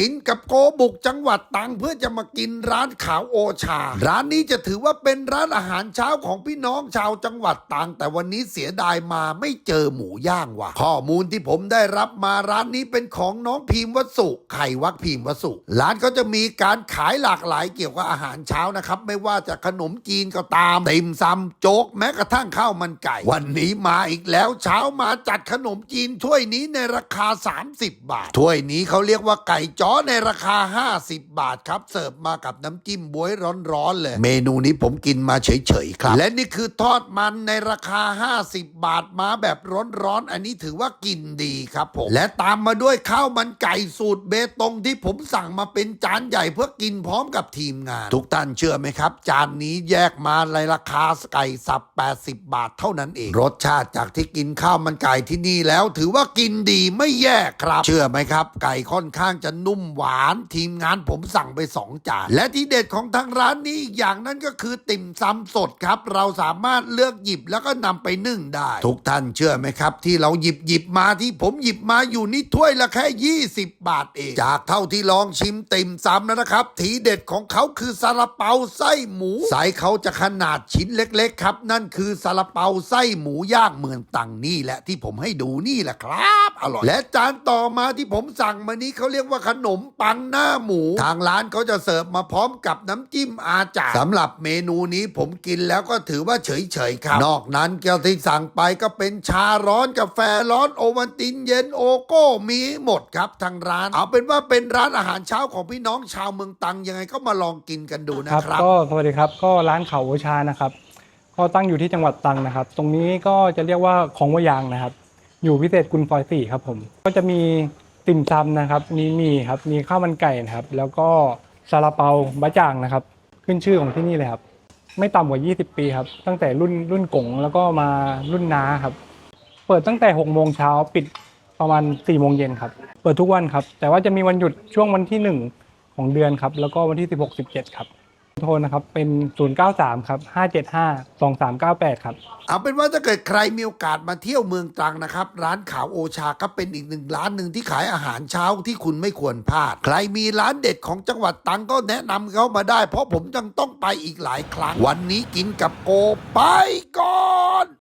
กินกับโกบุกจังหวัดตังเพื่อจะมากินร้านขาวโอชา ร้านนี้จะถือว่าเป็นร้านอาหารเช้าของพี่น้องชาวจังหวัดตังแต่วันนี้เสียดายมาไม่เจอหมูย่างว่ะข้อมูลที่ผมได้รับมาร้านนี้เป็นของน้องพิมพ์วสุไข่วักพิมพ์วสุ ร้านเขาจะมีการขายหลากหลายเกี่ยวกับอาหารเช้านะครับ ไม่ว่าจะขนมจีนก็ตามติ่มซำโจ๊กแม้กระทั่งข้าวมันไก่ วันนี้มาอีกแล้วเช้ามาจัดขนมจีนถ้วยนี้ในราคา 30 บาทถ้วยนี้เขาเรียกว่าไก่จอในราคา 50 บาทครับ เสิร์ฟมากับน้ำจิ้มบวยร้อนๆเลย เมนูนี้ผมกินมาเฉยๆครับ และนี่คือทอดมันในราคา 50 บาทมาแบบร้อนๆอันนี้ถือว่ากินดีครับผม และตามมาด้วยข้าวมันไก่สูตรเบตงที่ผมสั่งมาเป็นจานใหญ่เพื่อกินพร้อมกับทีมงาน ทุกท่านเชื่อไหมครับ จานนี้แยกมาในราคาไก่สับ 80 บาทเท่านั้นเอง รสชาติจากที่กินข้าวมันไก่ที่นี่แล้ว ถือว่ากินดีไม่แย่ครับ เชื่อไหมครับ ไก่ค่อนข้างจะนุ่มหวานทีมงานผมสั่งไป 2 จาน และที่เด็ดของทางร้านนี้อีกอย่างนั้นก็คือติ่มซำสดครับ เราสามารถเลือกหยิบแล้วก็นำไปนึ่งได้ ทุกท่านเชื่อไหมครับ ที่เราหยิบหยิบมาที่ผมหยิบมาอยู่นี่ถ้วยละแค่ 20 บาทเอง จากเท่าที่ลองชิมติ่มซำแล้วนะครับ ทีเด็ดของเขาคือซาลาเปาไส้หมูไส้เขาจะขนาดชิ้นเล็กๆ ครับ นั่นคือซาลาเปาไส้หมูย่างเมืองตังนี่แหละที่ผมให้ดูนี่แหละครับ อร่อย และจานต่อมาที่ผมสั่งมานี้เขาเรียกว่าขนมปังหน้าหมู ทางร้านเขาจะเสิร์ฟมาพร้อมกับน้ำจิ้มอาจารย์สำหรับเมนูนี้ผมกินแล้วก็ถือว่าเฉยๆครับ นอกนั้นแก้วที่สั่งไปก็เป็นชาร้อนกาแฟร้อนโอวันตินเย็นโอโก้มีหมดครับทางร้าน เอาเป็นว่าเป็นร้านอาหารเช้าของพี่น้องชาวเมืองตังยังไงก็มาลองกินกันดูนะครับครับก็สวัสดีครับก็ร้านเขาโอชานะครับ ก็ตั้งอยู่ที่จังหวัดตรังนะครับ ตรงนี้ก็จะเรียกว่าของวะยางนะครับ อยู่พิเศษกุลฟอยสี่ครับผม ก็จะมี ติ่มซำนะครับ มีหมีครับ มีข้าวมันไก่นะครับ แล้วก็ซาลาเปาบะจ่างนะครับ ขึ้นชื่อของที่นี่เลยครับ ไม่ต่ำกว่า 20 ปีครับ ตั้งแต่รุ่นรุ่นกงแล้วก็มารุ่นน้าครับ เปิดตั้งแต่6โมงเช้าปิดประมาณ4โมงเย็นครับ เปิดทุกวันครับ แต่ว่าจะมีวันหยุดช่วงวันที่ 1 ของเดือนครับ แล้วก็วันที่ 16 17 ครับ โทรนะครับ เป็น 093 ครับ 575 2398 ครับ เอาเป็นว่าถ้าเกิดใครมีโอกาสมาเที่ยวเมืองตรังนะครับ ร้านขาวโอชาก็เป็นอีกหนึ่งร้านหนึ่งที่ขายอาหารเช้าที่คุณไม่ควรพลาด ใครมีร้านเด็ดของจังหวัดตรังก็แนะนำเขามาได้ เพราะผมยังต้องไปอีกหลายครั้ง วันนี้กินกับโกไปก่อน